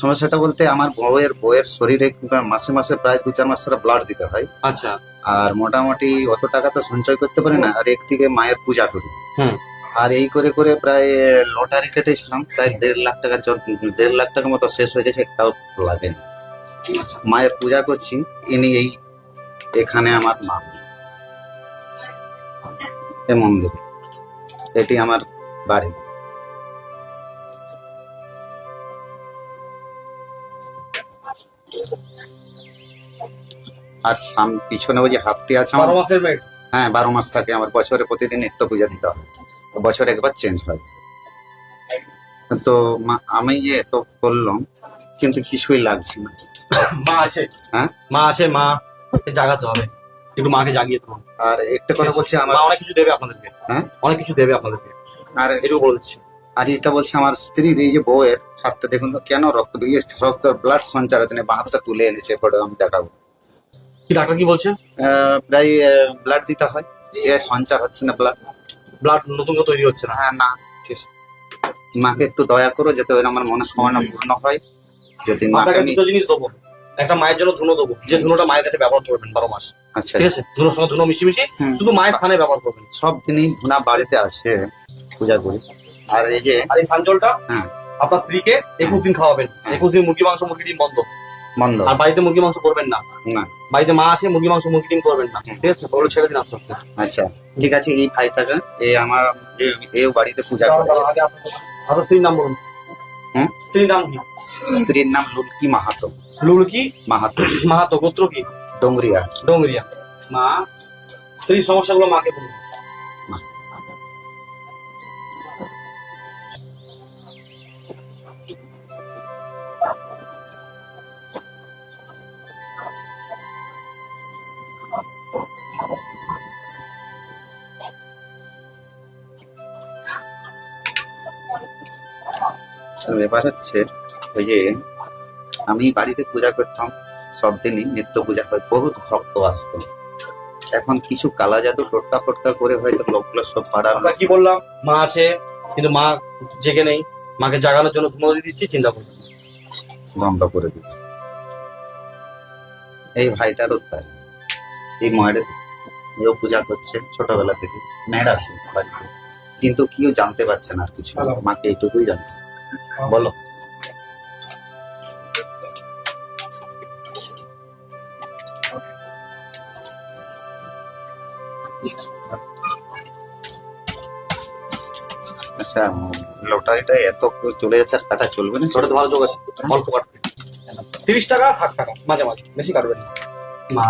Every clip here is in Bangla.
সমস্যাটা বলতে আমার বউয়ের বউয়ের শরীরে মাসে মাসে প্রায় দু চার মাস ধরে ব্লাড দিতে হয়। আচ্ছা। আর মোটামুটি অত টাকা তো সঞ্চয় করতে পারি না আর একদিকে মায়ের পূজা করি। আর এই করে করে প্রায় লটারি কেটেছিলাম প্রায় দেড় লাখ টাকা জন- দেড় লাখ টাকার মতো শেষ হয়ে গেছে একটাও লাগে না। মায়ের পূজা করছি ইনি এই এখানে আমার মা। এ মন্দির এটি আমার বাড়ি। আর সাম- পিছনে ওই যে হাতটি আছে আমার। মাসের মেয়ে হ্যাঁ বারো মাস থাকে। আমার বছরে প্রতিদিন নিত্য পূজা দিতে হয়। বছরে একবার চেঞ্জ হয়। তো মা- আমি যে এত করলাম কিন্তু কিছুই লাগছে না। মা আছে। হ্যাঁ? মা আছে মা জাগাতে হবে। একটু মাকে জাগিয়ে তোমার। আর একটা কথা বলছি আমার অনেক কিছু দেবে আপনাদেরকে। হ্যাঁ? অনেক কিছু দেবে আপনাদেরকে। আর এটুকু বলে দিচ্ছি। আর এটা বলছে আমার স্ত্রীর এই যে বউয়ের হাতটা দেখুন তো কেন রক্ত ইয়ে রক্ত ব্লাড সঞ্চার হচ্ছে না বা হাতটা তুলে এনেছে পরে আমি দেখাবো। কি ডাক্তার কি বলছে? আহ, প্রায় ব্লাড দিতে হয় এ সঞ্চার হচ্ছে না ব্লাড ব্লাড নতুন করে তৈরি হচ্ছে না? হ্যাঁ না ঠিক। আছে। মাকে একটু দয়া করো যাতে ওই আমার মনে সমানো পূর্ণ হয়। যদি মাকে আমি দুটো জিনিস দেবো। একটা মায়ের জন্য ধুনো দেবো। যে ধুনোটা মায়ের কাছে ব্যবহার করবেন বারো মাস। আচ্ছা। ঠিক আছে? ধুনোর সঙ্গে ধুনো মিশি মিশি শুধু মায়ের স্থানে ব্যবহার করবেন। সব দিনই না বাড়িতে আসে পূজা করি। আর এই যে আর এই সাঞ্জলটা হ্যাঁ। আপনার স্ত্রীকে একুশ দিন খাওয়াবেন। একুশ দিন মুরগি মাংস মুরগি ডিম বন্ধ। বন্ধ। আর বাড়িতে মুরগি মাংস করবেন না। না। বাড়িতে মা আছে মুরগি মাংস মুরগি ডিম করবেন না। ঠিক আছে? ওগুলো ছেড়ে দিন আস্তে আচ্ছা ঠিক আছে এই এই আমার এ- এও বাড়িতে পূজা করে। আপনার আপনার স্ত্রীর নাম বলুন। হুম? স্ত্রীর নাম কি? স্ত্রীর নাম লুলকি মাহাতো। লুলকি মাহাতো। মাহাতো গোত্র কি? ডোংরিয়া। ডোংরিয়া। মা স্ত্রীর সমস্যাগুলো মাকে বলুন। ব্যাপার হচ্ছে ওই যে আমি বাড়িতে পূজা করতাম সব দিনই নিত্য পূজা হয় বহুত ভক্ত আসতো। এখন কিছু কালা জাদু টোটকা ফটকা করে হয়তো লোকগুলো সব আমরা কি বললাম? মা আছে কিন্তু মা জেগে নেই। মাকে জাগানোর জন্য ধুনো দিচ্ছি চিন্তা করুন বন্ধ করে দিচ্ছে। এই ভাইটারও তাই এই মায়ের এও পূজা করছে ছোটবেলা থেকে। মেয়ের আছে বাড়িতে। কিন্তু কেউ জানতে পারছে না আর কিছু। মাকে এইটুকুই জানে বলো। আচ্ছা লটারিটা এত চলে যাচ্ছে কাটা চলবে না? ছোট ভালো যোগ আছে। অল্প কাটবে। তিরিশ টাকা ষাট টাকা মাঝে মাঝে বেশি কাটবেন না। মা।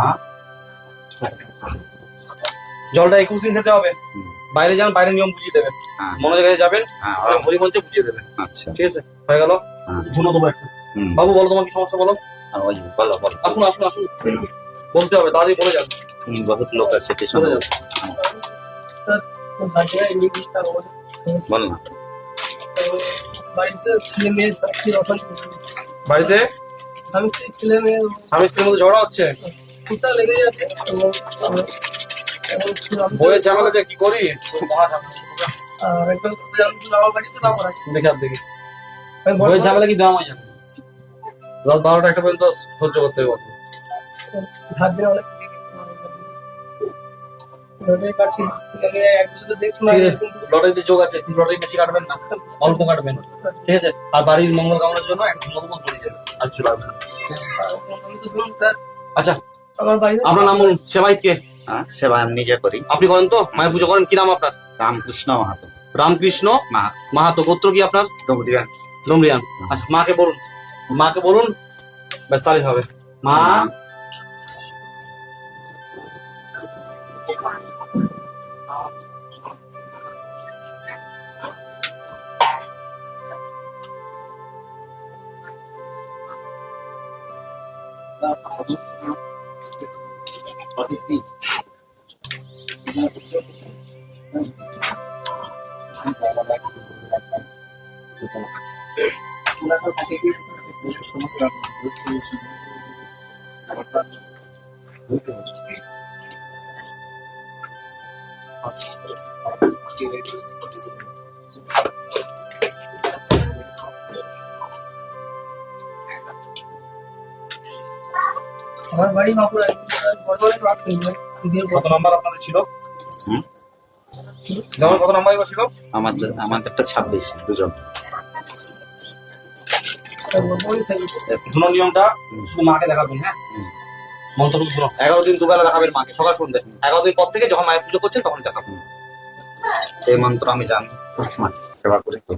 জলটা একুশ দিন খেতে হবে। বাইরে যান বাইরে নিয়ম বুঝিয়ে দেবেন। হ্যাঁ। মনে জায়গায় যাবেন হ্যাঁ। ওখানে হরি মঞ্চে বুঝিয়ে দেবেন। আচ্ছা। ঠিক আছে? হয়ে গেল? হ্যাঁ। ধুনো দেবো একটু। বাবু বলো তোমার কি সমস্যা বলো। বলো বলো আসুন আসুন আসুন। বলতে হবে তাড়াতাড়ি বলে যান বহুত লোক আছে পিছনে যান বল না। বাড়িতে ছেলে মেয়ে বাড়িতে? স্বামী স্ত্রী ছেলে মেয়ে। স্বামী স্ত্রীর মধ্যে ঝগড়া হচ্ছে? লেগে যাচ্ছে। বইয়ের ঝামেলা যে কি করি? বইয়ের ঝামেলা কি হয়ে রাত বারোটা একটা পর্যন্ত সহ্য করতে হবে। লটারিতে যোগ আছে লটারি বেশি কাটবেন না অল্প কাটবেন। ঠিক আছে আর বাড়ির মঙ্গল কামনার জন্য একটু আর আচ্ছা আমার আপনার নাম বলুন সেবাইত কে হ্যাঁ হ্যাঁ, সেবা আমি নিজে করি। আপনি করেন তো? মায়ের পুজো করেন? কি নাম আপনার? রামকৃষ্ণ মাহাতো। রামকৃষ্ণ মাহাতো গোত্র কি আপনার? ডমরিয়ান। ডমরিয়ান। আচ্ছা মাকে বলুন। মাকে বলুন। ব্যাস তাহলে হবে। মা। Thank. আমার বাড়ি মাকুড়া কত নাম্বার আপনাদের ছিল? হুম? কত নাম্বার ছিল আমাদের আমাদেরটা ছাব্বিশ দুজন। ধুনো নিয়মটা শুধু মাকে দেখাবেন হ্যাঁ। ধুনো এগারো দিন দুবেলা দেখাবেন মাকে সকাল সন্ধ্যে। এগারো দিন পর থেকে যখন মায়ের পুজো করছেন তখন দেখাবেন। এই মন্ত্র আমি জানি। সেবা করে। তো